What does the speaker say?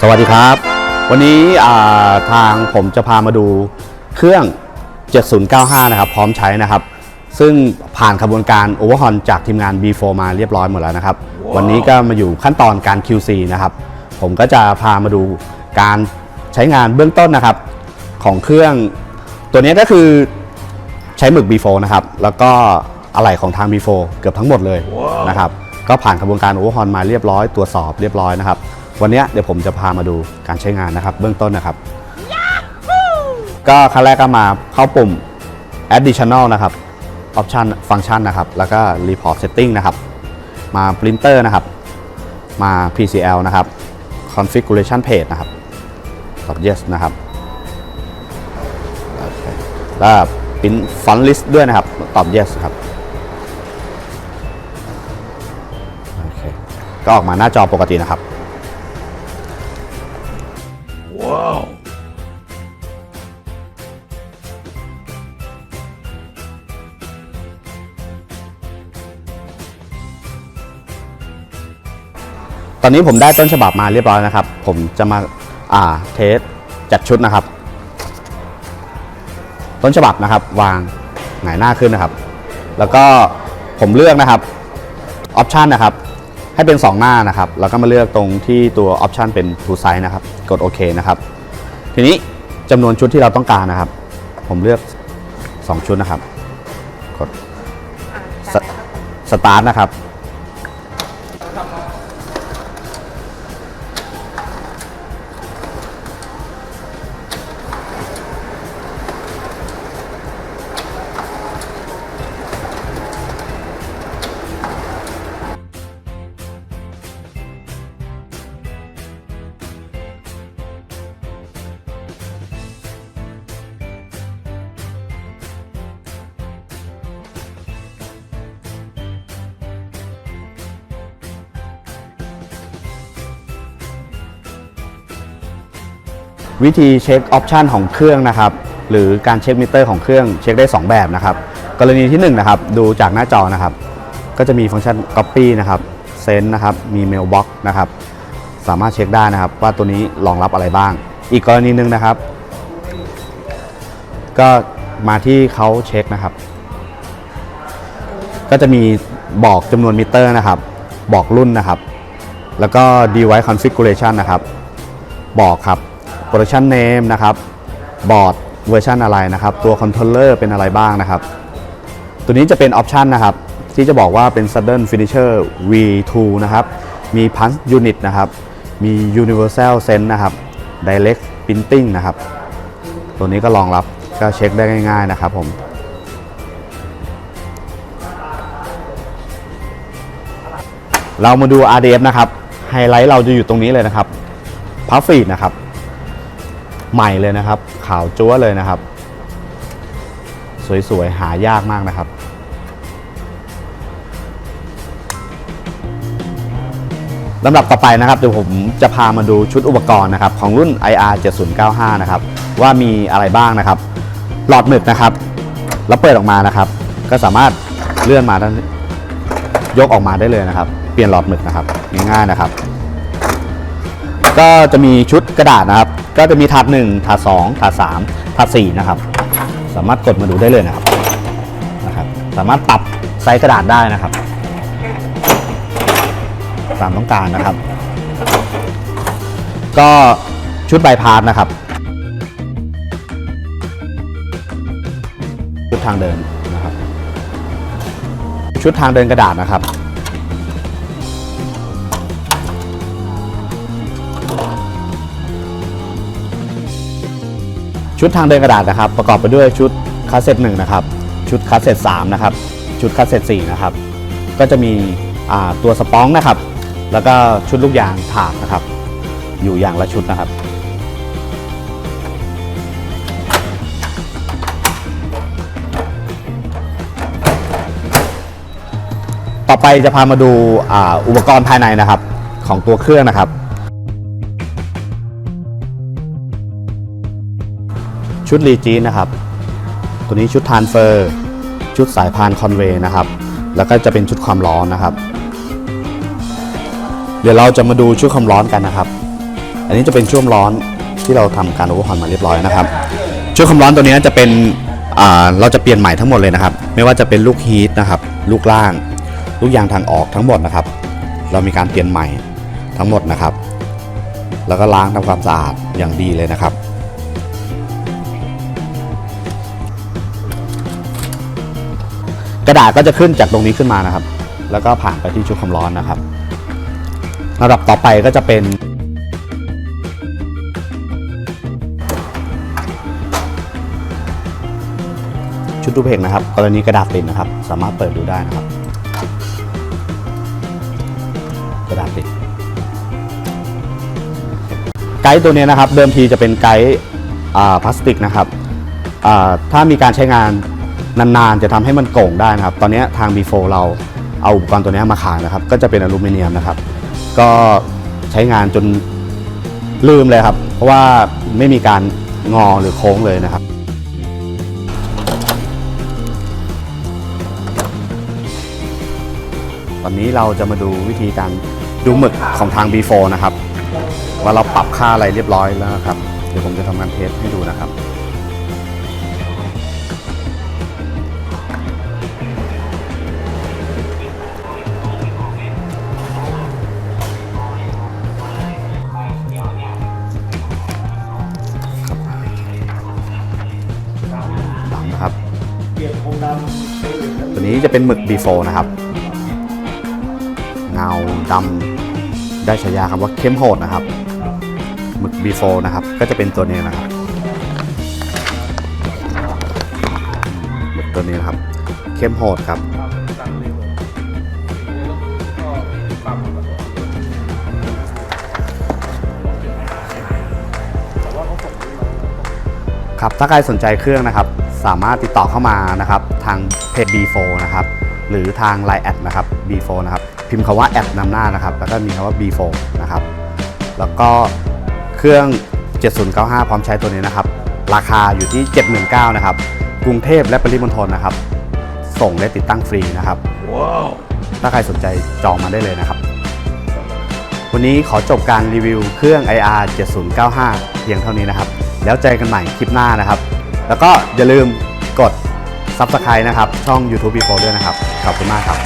สวัสดีครับ วันนี้อ่าทางผมจะพามาดูเครื่อง 7095 นะครับ พร้อมใช้นะครับ ซึ่งผ่านขบวนการโอเวอร์ฮอนจากทีมงาน B4 มาเรียบร้อยหมดแล้วนะครับวันนี้ก็มาอยู่ขั้นตอนการ QC นะครับ ผมก็จะพามาดูการใช้งานเบื้องต้นนะครับ ของเครื่อง ตัวนี้ก็คือใช้หมึก B4 นะครับ แล้วก็อะไหล่ของทาง B4 เกือบทั้งหมดเลยนะครับ ก็ผ่านกระบวนการโอเวอร์ฮอนมาเรียบร้อยตรวจสอบเรียบร้อยนะครับ วันนี้เดี๋ยวผมจะพามาดูการใช้งานนะครับ เบื้องต้นนะครับ ก็ขั้นแรกก็มาเข้าปุ่ม additional นะครับ option ฟังก์ชันนะครับ แล้วก็ report setting นะครับ มา printer นะครับ มา PCL นะครับ configuration page นะครับตอบ yes นะครับโอเคแล้วพิมพ์ font list ด้วยนะครับ ตอบ yes ครับโอเคก็ออกมาหน้าจอปกตินะครับ ตอนนี้ผมได้ต้นฉบับมาเรียบร้อยนะครับ ผมจะมาอ่าเทสจัดชุดนะครับ ต้นฉบับนะครับ วางหงายหน้าขึ้นนะครับ แล้วก็ผมเลือกนะครับออปชันนะครับ ให้เป็น 2 หน้านะครับ แล้วก็มาเลือกตรงที่ตัวออปชันเป็น two size นะครับ กดโอเคนะครับ ทีนี้จำนวนชุดที่เราต้องการนะครับ ผมเลือก 2 ชุดนะครับ กดสตาร์ทนะครับ วิธีเช็คออปชันของเครื่องนะครับหรือการเช็คมิเตอร์ของเครื่องเช็คได้ 2 แบบนะครับกรณีที่1นนะครับดูจากหน้าจอนะครับ ก็จะมีฟังก์ชัน Copy นะครับเซนนะครับมี Mailbox นะครับสามารถเช็คได้นะครับ ว่าตัวนี้รองรับอะไรบ้าง อีกกรณีหนึ่งนะครับ ก็มาที่เขาเช็คนะครับ ก็จะมีบอกจำนวนมิเตอร์นะครับ บอกรุ่นนะครับ แล้วก็ device configuration นะครับ บอกครับ production name นะครับบอร์ดเวอร์ชันอะไรนะครับ ตัวคอนโทรลเลอร์เป็นอะไรบ้างนะครับ ตัวนี้จะเป็นออปชันนะครับ ที่จะบอกว่าเป็น sudden finisher V2 นะครับ มี punch unit นะครับ มี universal sense นะครับ direct printing นะครับ ตัวนี้ก็รองรับก็เช็คได้ง่าย ๆนะครับผมเรามาดู RDF นะครับ ไฮไลท์เราจะอยู่ตรงนี้เลยนะครับพัฟฟีดนะครับ ใหม่เลยนะครับ ขาวจั๊วเลยนะครับ สวยๆ หายากมากนะครับ ลำดับต่อไปนะครับเดี๋ยวผมจะพามาดูชุดอุปกรณ์นะครับ ของรุ่น IR 7095 นะครับ ว่ามีอะไรบ้างนะครับ หลอดหมึกนะครับ แล้วเปิดออกมานะครับ ก็สามารถเลื่อนมาด้านยกออกมาได้เลยนะครับ เปลี่ยนหลอดหมึกนะครับง่ายๆนะครับ ก็จะมีชุดกระดาษนะครับ ก็จะมีถาด1ถาด2ถาด3ถาด4นะครับ สามารถกดมาดูได้เลยนะครับนะครับ สามารถปรับไซส์กระดาษได้นะครับ ตามต้องการนะครับ ก็ชุดใบพาสนะครับชุดทางเดินนะครับ ชุดทางเดินกระดาษนะครับ ชุดทางเดินกระดาษนะครับ ประกอบไปด้วยชุดคาสเซ็ตหนึ่งนะครับ ชุดคาสเซ็ตสามนะครับ ชุดคาสเซ็ตสี่นะครับ ก็จะมีตัวสปองนะครับ แล้วก็ชุดลูกยางถากนะครับ อยู่อย่างละชุดนะครับต่อไปจะพามาดูอุปกรณ์ภายในนะครับ ของตัวเครื่องนะครับ ชุดรีจีนนะครับ ตัวนี้ชุดทานเฟอร์ชุดสายพานคอนเวย์นะครับ แล้วก็จะเป็นชุดความร้อนนะครับ เดี๋ยวเราจะมาดูชุดความร้อนกันนะครับ อันนี้จะเป็นช่วงร้อนที่เราทำการโอเวอร์ฮอนมาเรียบร้อยนะครับช่วงความร้อนตัวนี้จะเป็นเราจะเปลี่ยนใหม่ทั้งหมดเลยนะครับ ไม่ว่าจะเป็นลูกฮีทนะครับ ลูกล่าง ลูกยางทางออกทั้งหมดนะครับ เรามีการเปลี่ยนใหม่ทั้งหมดนะครับ แล้วก็ล้างทำความสะอาดอย่างดีเลยนะครับ กระดาษก็จะขึ้นจากตรงนี้ขึ้นมานะครับ แล้วก็ผ่านไปที่ชุดความร้อนนะครับระดับต่อไปก็จะเป็นชุดดูเพลงนะครับ กรณีกระดาษติดนะครับ สามารถเปิดดูได้นะครับ กระดาษติดไกด์ตัวนี้นะครับ เดิมทีจะเป็นไกด์พลาสติกนะครับถ้ามีการใช้งาน นานๆจะทำให้มันโก่งได้นะครับ ตอนนี้ทาง B4 เราเอาอุปกรณ์ตัวนี้มาขายนะครับ ก็จะเป็นอลูมิเนียมนะครับ ก็ใช้งานจนลืมเลยครับ เพราะว่าไม่มีการงอหรือโค้งเลยนะครับ ตอนนี้เราจะมาดูวิธีการดูหมึกของทาง B4 นะครับ ว่าเราปรับค่าอะไรเรียบร้อยแล้วนะครับ เดี๋ยวผมจะทำการเทสให้ดูนะครับ นี้จะเป็นหมึก B4 นะครับ เงาดำได้ฉายาคำว่าเข้มโหดนะครับ หมึก B4 นะครับ ก็จะเป็นตัวนี้นะครับหมึกตัวนี้นะครับ เข้มโหดครับครับถ้าใครสนใจเครื่องนะครับ สามารถติดต่อเข้ามานะครับทางเพจ B4 นะครับหรือทาง Line แอดนะครับ B4 นะครับพิมพ์คำว่าแอดนำหน้านะครับแล้วก็มีคำว่า B4 นะครับแล้วก็เครื่อง 7095 พร้อมใช้ตัวนี้นะครับ ราคาอยู่ที่79,000นะครับกรุงเทพและปริมณฑลนะครับ ส่งและติดตั้งฟรีนะครับถ้าใครสนใจจองมาได้เลยนะครับ วันนี้ขอจบการรีวิวเครื่อง IR 7095 เพียงเท่านี้นะครับ แล้วเจอกันใหม่คลิปหน้านะครับ แล้วก็อย่าลืมกด Subscribe นะครับ ช่อง YouTube b 4ด้วยนะครับ ขอบคุณมากครับ